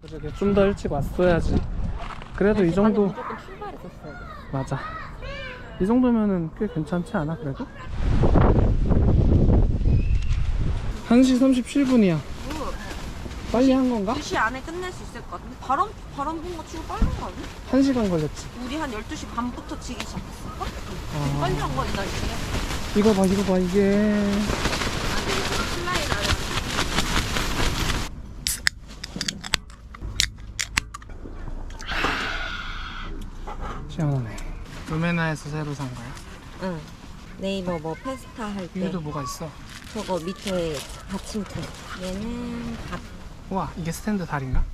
그러게 좀 더 일찍 왔어야지. 그래도 이 정도 무조건 출발했었어요. 맞아. 이 정도면은 꽤 괜찮지 않아 그래도? 1시 37분이야. 빨리 한 건가? 2시 안에 끝낼 수 있을 것 같은데 바람 바람 분거 치고 빠른 거 아니야? 1시간 걸렸지. 우리 한 12시 반부터 치기 시작했을까? 아. 빨리 한 거야 나 이제. 이거 봐, 이거 봐, 이게. 아 근데 이거 슬라이드 하려 시원하네. 루메나에서 새로 산 거야? 응. 네이버 뭐 페스타 할때 여기도 뭐가 있어? 저거 밑에 받침대. 얘는 밥. 우와, 이게 스탠드 다리인가?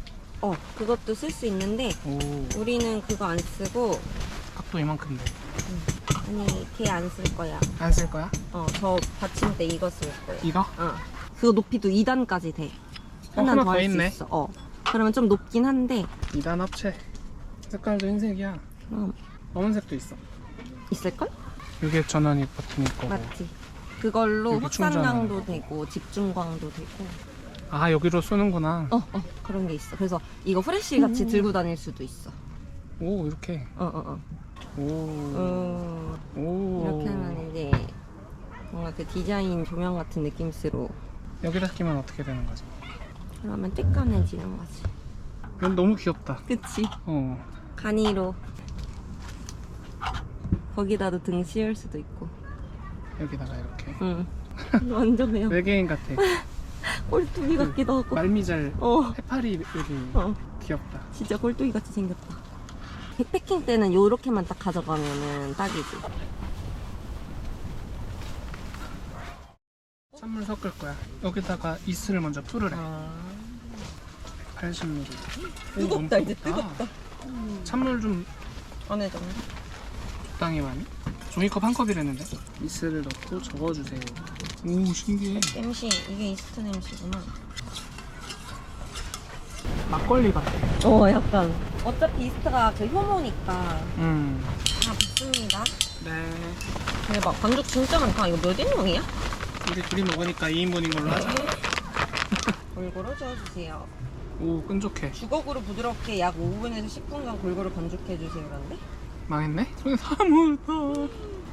어 그것도 쓸 수 있는데 오, 우리는 그거 안 쓰고 각도 이만큼인데. 아니 걔 안 쓸 거야. 안 쓸 거야? 어 저 받침대 이거 쓸 거야. 이거? 어. 그거 높이도 2단까지 돼. 어, 하나 하나 더더 할 수 있네. 있어. 어. 그러면 좀 높긴 한데 2단 합체. 색깔도 흰색이야. 그럼 검은색도 있어. 있을걸? 이게 전원이 버튼일 거고. 맞지. 그걸로 여기 충전하는 되고 집중광도 되고 아, 여기로 쏘는구나. 어 어 그런 게 있어. 그래서 이거 프레쉬 같이 들고 다닐 수도 있어. 오, 이렇게. 어 어 어. 오. 어, 오. 이렇게 하면 이제 뭔가 그 디자인 조명 같은 느낌으로 여기다 끼면 어떻게 되는 거지? 그러면 뜨끈해지는 거지. 이건 너무 귀엽다. 그치? 어. 간이로 거기다도 등 씌울 수도 있고. 여기다가 이렇게. 응. 완전 그냥 외계인 같아. 꼴뚜기 같기도 하고. 말미잘 어. 해파리 여기 어. 귀엽다. 진짜 꼴뚜기 같이 생겼다. 백패킹 때는 요렇게만 딱 가져가면은 딱이지. 찬물 섞을 거야. 여기다가 이스를 먼저 풀으래. 아. 80ml. 오, 뜨겁다, 이제 뜨겁다. 찬물 좀 정도? 적당히 많이. 종이컵 한 컵이랬는데. 이스를 넣고 저어주세요. 오 신기해. MC 이게 이스트 MC구나. 막걸리 같아. 어 약간. 어차피 이스트가 그 효모니까 음. 다 붙습니다. 네. 대박. 반죽 진짜 많다. 이거 몇 인용이야? 우리 둘이 먹으니까 2인분인 걸로 하자. 골고루 저어주세요. 오 끈적해. 주걱으로 부드럽게 약 5분에서 10분간 골고루 반죽해주세요. 그런데 망했네? 손에 다 묻어.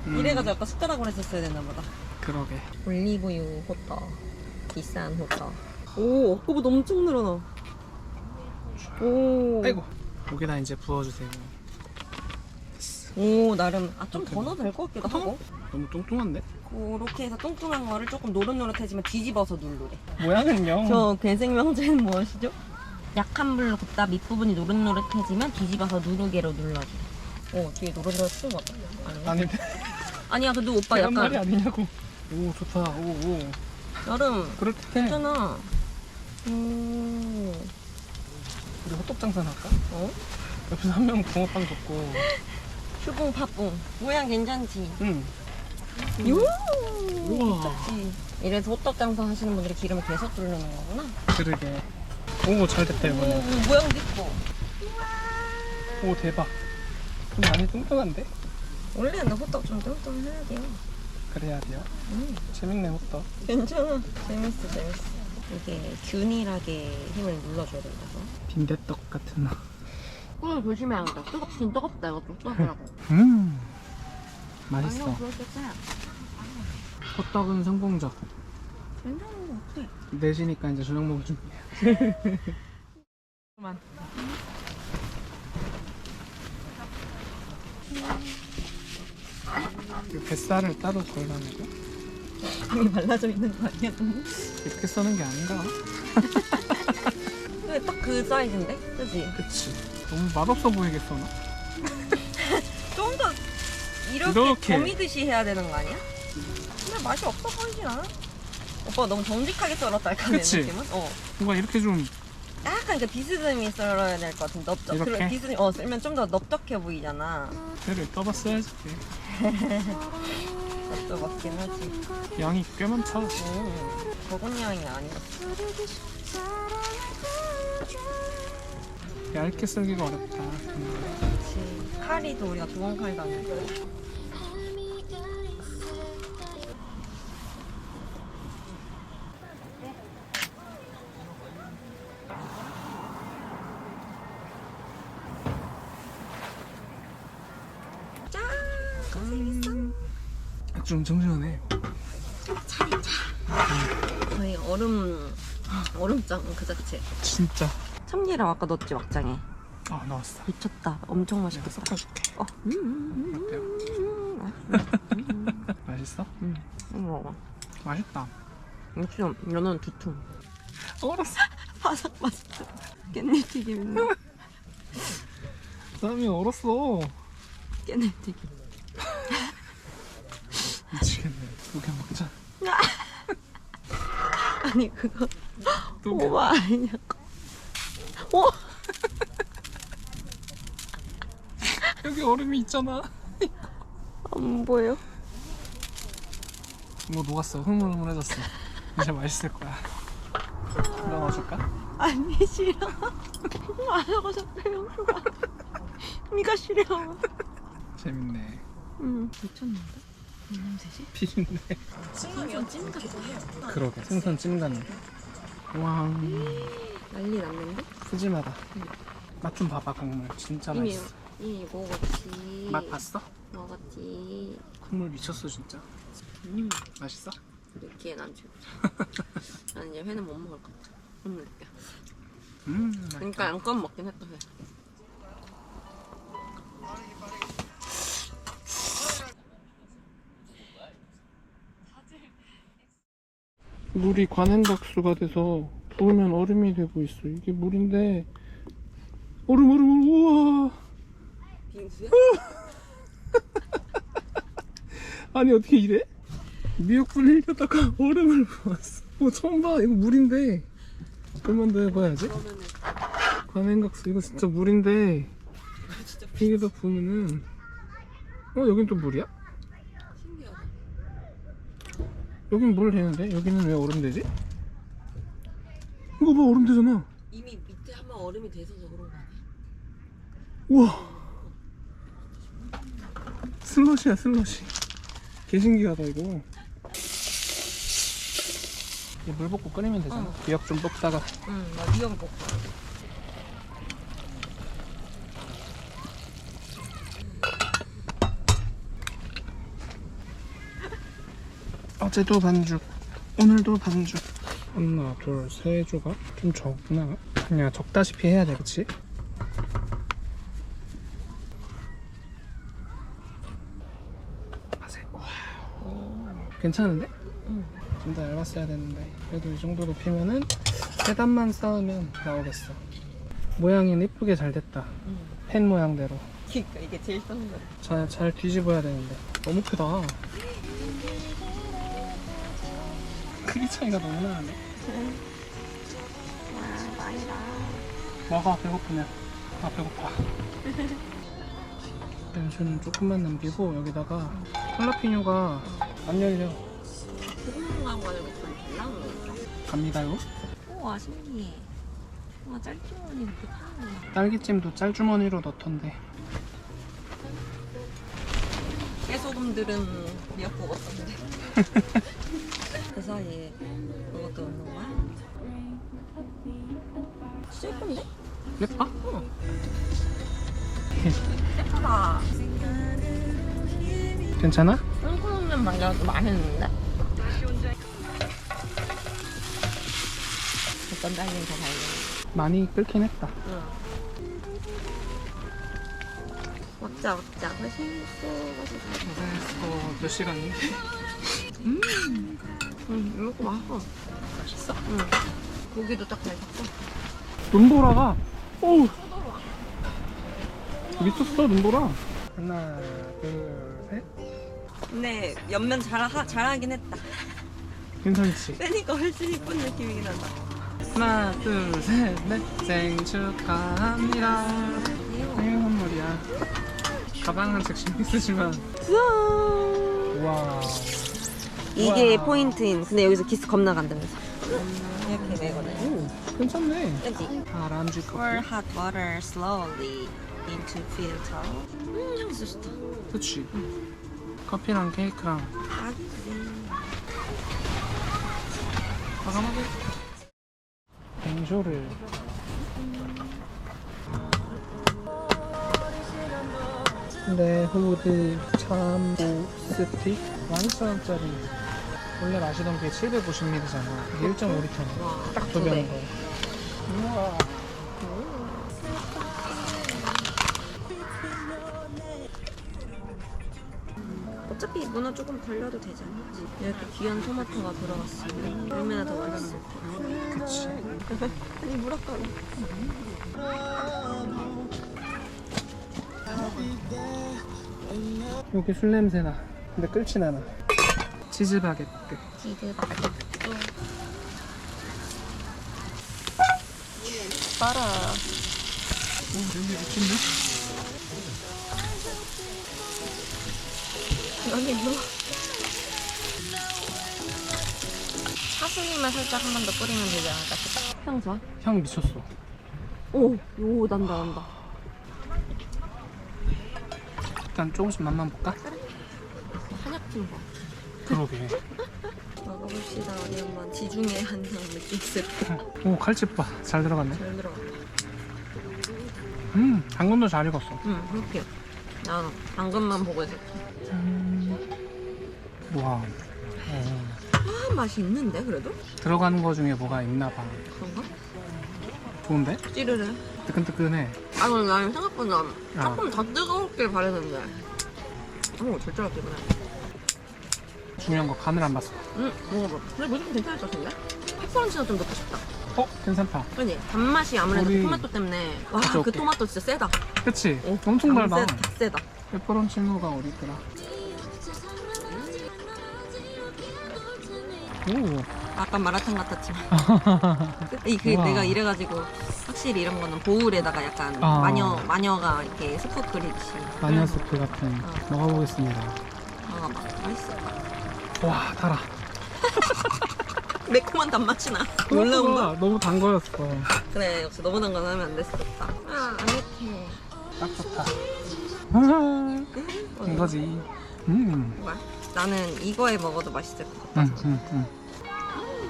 음, 이래가지고 아까 숟가락으로 했었어야 됐나 보다. 그러게. 올리브유 호떡. 비싼 호떡. 오, 아까보다 엄청 늘어나. 오. 아이고. 여기다 이제 부어주세요. 오, 나름. 아, 좀 더 넣어도 될 것 같기도 하고. 너무 뚱뚱한데? 그렇게 해서 뚱뚱한 거를 조금 노릇노릇해지면 뒤집어서 누르래. 모양은요? 저 괴생명제는 무엇이죠? 약한 불로 굽다 밑부분이 노릇노릇해지면 뒤집어서 누르개로 눌러줘. 오, 뒤에 노릇노릇 거 같아. 아닌가? 아닌데. 아니야, 근데 오빠 계란 말이 약간 아니냐고. 오 좋다. 오 오. 여름 그렇대. 괜찮아. 오, 우리 호떡 장사 할까? 어? 옆에서 한 명 붕어빵 줬고. 슈붕 팥붕. 모양 괜찮지? 응. 요! 우와. 괜찮지? 이래서 호떡 장사 하시는 분들이 기름을 계속 두르는 거구나. 그러게. 오 잘 됐다 오, 이번에. 모양도 이뻐. 오 대박. 좀 많이 뚱뚱한데? 원래는 호떡 좀 뚱뚱해야 돼요. 그래야 돼요. 음. 재밌네 호떡. 괜찮아. 재밌어, 재밌어. 이게 균일하게 힘을 눌러줘야 된다고. 빈대떡 같은 나. 꿀 조심해야겠다. 뜨겁긴 뜨겁다. 이거 좀 떠더라고. 음. 맛있어. 아니요. 호떡은 성공적. 괜찮은 거 같아. 내지니까 이제 저녁 먹을 준비. 그만. 이 뱃살을 따로 걸러내고 이게 말라져 있는 거 아니야? 이렇게 써는 게 아닌가? 딱 그 사이즈인데? 그지? 그치. 너무 맛없어 보이겠어 나. 좀 더 이렇게, 이렇게. 거미듯이 해야 되는 거 아니야? 근데 맛이 없어 보이진 않아? 오빠 너무 정직하게 썰었다 할까 내 그치? 느낌은? 어. 뭔가 이렇게 좀 약간 그 비스듬히 썰어야 될 것 같은 넓적. 이렇게? 그래, 비스듬히 어 쓸면 좀 더 넓적해 보이잖아. 회를 떠봤어야지. 그것도 맞긴 하지. 양이 꽤 많다. 음, 적은 양이 아니었어. 얇게 썰기가 어렵다. 음. 그치. 칼이도 우리가 좋은 칼도 아니고. 엄청 시원해. 거의 얼음 얼음장 그 자체. 진짜. 참기름 아까 넣었지 막장에. 아 나왔어. 미쳤다. 엄청 내가 맛있겠다. 섞어줄게. 어. 음, 음, 음, 어때요? 음, 음, 맛있어? 음. 음, 먹어. 맛있다. 역시 연어는 두툼. 얼었어. 바삭 바삭. 깻잎 튀김인데. 땀이 얼었어. 깻잎 튀김. 미치겠네. 두개 먹자. 아니 그거. 오바 아니냐고. 오. 여기 얼음이 있잖아. 안 보여? 뭐 녹았어. 흐물흐물해졌어. 이제 맛있을 거야. 이거 넣어줄까? 아니 싫어. 안 하고 싶어요. 네가 싫어. 재밌네. 응. 미쳤는데? 무슨 냄새지? 비린내. 생선 찜 같아. 그러게. 생선 찜간. 와. 난리 났는데? 푸짐하다. 맛 좀 봐봐 국물. 진짜 이미 맛있어. 이미 먹었지. 맛 봤어? 먹었지. 국물 미쳤어 진짜. 음. 맛있어? 느끼해 난 지금. 난 이제 회는 못 먹을 것 같아. 너무 느끼해. 음. 그러니까 양껏 먹긴 했다 회. 물이 관행각수가 돼서 부으면 얼음이 되고 있어. 이게 물인데 얼음 얼음 얼음 우와. 빙수야? 아니 어떻게 이래? 미역분 흘려다가 얼음을 부었어. 어 처음 봐. 이거 물인데. 좀만 더 해봐야지. 그러면은 관행각수 이거 진짜 물인데 진짜 여기다 부으면은 어 여긴 또 물이야? 신기하다. 여긴 물 되는데 여기는 왜 얼음 되지? 이거 봐 얼음 되잖아. 이미 밑에 한번 얼음이 돼서 그런 거 아니야? 우와 슬러시야 슬러시 개 신기하다 이거 이물 붓고 끓이면 되잖아 어. 미역 좀 볶다가 응, 나 미역 먹고. 어제도 반죽 오늘도 반죽 하나 둘세 조각 좀 적구나. 그냥 적다시피 해야 돼 그치? 괜찮은데? 응. 좀 더 얇았어야 되는데. 그래도 이 정도 높이면은 세단만 쌓으면 나오겠어. 모양은 이쁘게 잘 됐다. 응. 펜 모양대로. 그러니까 이게 제일 싼 거야. 잘, 잘 뒤집어야 되는데. 너무 크다 크기 차이가 너무 나네 와, 많이다. 먹어 배고프면 아 배고파. 면수는 조금만 남기고 여기다가 할라피뇨가 안 열려. 거는 갑니다요? 우와, 신기해. 우와, 짤주머니 이렇게 파는 딸기찜도 짤주머니로 넣던데. 깨소금들은 미역국 먹었었는데. 그 사이에 그것도 넣는 거야? 진짜 예쁜데? 예뻐? 예쁘다. 괜찮아? 콩콩은 말려도 맛있는데? 어떤 딸기는 더 달려. 많이 끓긴 했다 응. 먹자, 먹자. 맛있어, 맛있어. 고생했어 몇 시간이? 응, 이거 맛있어. 맛있어? 응. 고기도 딱잘 샀어. 눈보라가 어우 미쳤어 눈보라 하나 둘 셋 근데 옆면 잘, 하, 잘하긴 했다. 괜찮지? 빼니까 훨씬 이쁜 느낌이긴 한다. 하나 둘 셋 넷 생일 축하합니다 생일 선물이야 가방 한 짝씩 있으지만 우와. 이게 우와. 포인트인. 근데 여기서 키스 겁나 간다면서. 이렇게 되거든. 오 괜찮네 그지? 다람쥐 커피 Pour hot water slowly into filter. 음, 향수 좋다. 그치 커피랑 케이크랑 아기지. 과감하게 뱅쇼를 근데 후드 밤보 스틱 12,000원짜리 원래 마시던 게 750ml잖아 이게 1.5리터네 와, 딱두두 배. 병인 거 우와 어차피 문어 조금 벌려도 되잖아. 이렇게 귀한 토마토가 들어갔으면 얼마나 더 맛있을 까. 그치 아니 물 아까워. 여기 술 냄새나 근데 끓진 않아 치즈 바게트 치즈 바게트. 빨아. 오 여기 미친데? 여기 뭐? 사슬림을 살짝 한 번 더 뿌리면 되지 않을까 싶어. 향 좋아? 향 미쳤어 오, 오 난다 난다. 일단 조금씩 맛만 볼까? 한약진 거. 그러게 먹어봅시다. 한번 지중해 한상 느낄 오 칼집 봐 잘 들어갔네 잘 들어. 음 당근도 잘 익었어 응, 그렇게. 난 당근만 보고 있어. 와 어, 아, 맛이 있는데 그래도? 들어가는 거 중에 뭐가 있나 봐 그런가? 좋은데? 찌르르. 뜨끈뜨끈해 아, 근데 나는 생각보다 아. 조금 더 뜨겁길 바랬는데. 오, 절절하게 그냥. 중요한 거 간을 안 봤어 응, 먹어봐. 근데 무조건 괜찮을 것 같은데? 페퍼런치노 좀 넣고 싶다. 어? 괜찮다 그지? 단맛이 아무래도 우리- 토마토 때문에. 와, 그치, 그 오케이. 토마토 진짜 세다. 그치? 어, 엄청 당 달다 세 다, 세다. 페퍼론치노가 어디 있더라 오 아까 마라탕 같았지만. 이, 그, 우와. 내가 이래가지고 확실히 이런 거는 보울에다가 약간 아. 마녀, 마녀가 이렇게 스프 끓이듯이. 마녀 스프 같은 어. 먹어보겠습니다 먹어봐. 맛있어. 와 달아 매콤한 단맛이 나. 놀라운 거. 우와, 너무 단 거였어 그래, 역시 너무 단건 하면 안 됐었다. 아, 안 했지. 딱 좋다 아, 이거지 음? 나는 이거에 먹어도 맛있을 것 같아. 응, 응,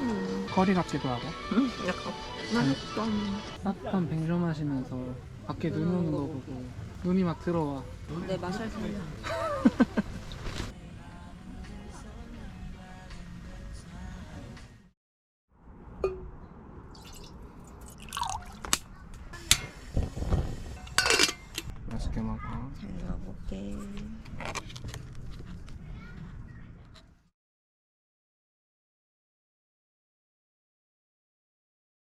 응. 커리 같기도 하고 응? 약간. 맛있다. 따뜻한 뱅쇼 마시면서 밖에 눈 오는 거 보고 눈이 막 들어와 내 맛을 살려.